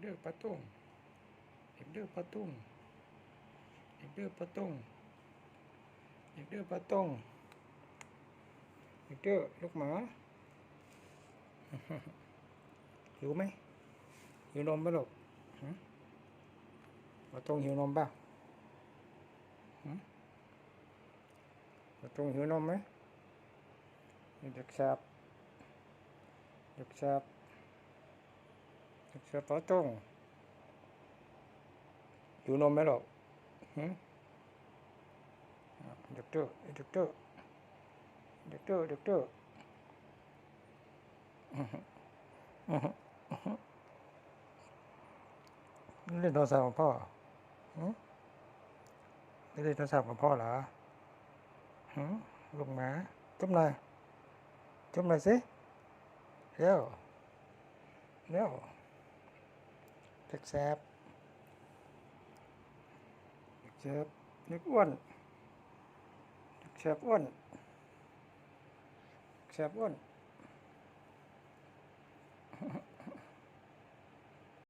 เด้อปลาตุ้งเด็กเด้อปลาตุ้งเด็กเด้อปลาตุ้งเด็กเด้อปลาตุ้งเด็กเด้อลูกหมาหิวไหมหิวนมไหมลูกหึปลาตุ้งหิวนมป่ะหึปลาตุ้งหิวนมไหมเด็กแสบเด็กแสบ เด็กแสบปลาตุ้งหิวนมไหมหรอกหืมด็กเตอร์ด็กเตอร์ด็กเตอร์ด็กเตอร์เล่นโทรศัพท์กับพ่อไม่เล่นโทรศัพท์กับพ่อเหรอลูกหมาจุ๊บหน่อยจุ๊บหน่อยสิเร็วเร็ว แท็ซบแท็ซบนึกอ้วนแท็ซบอ้วนแท็ซบอ้วน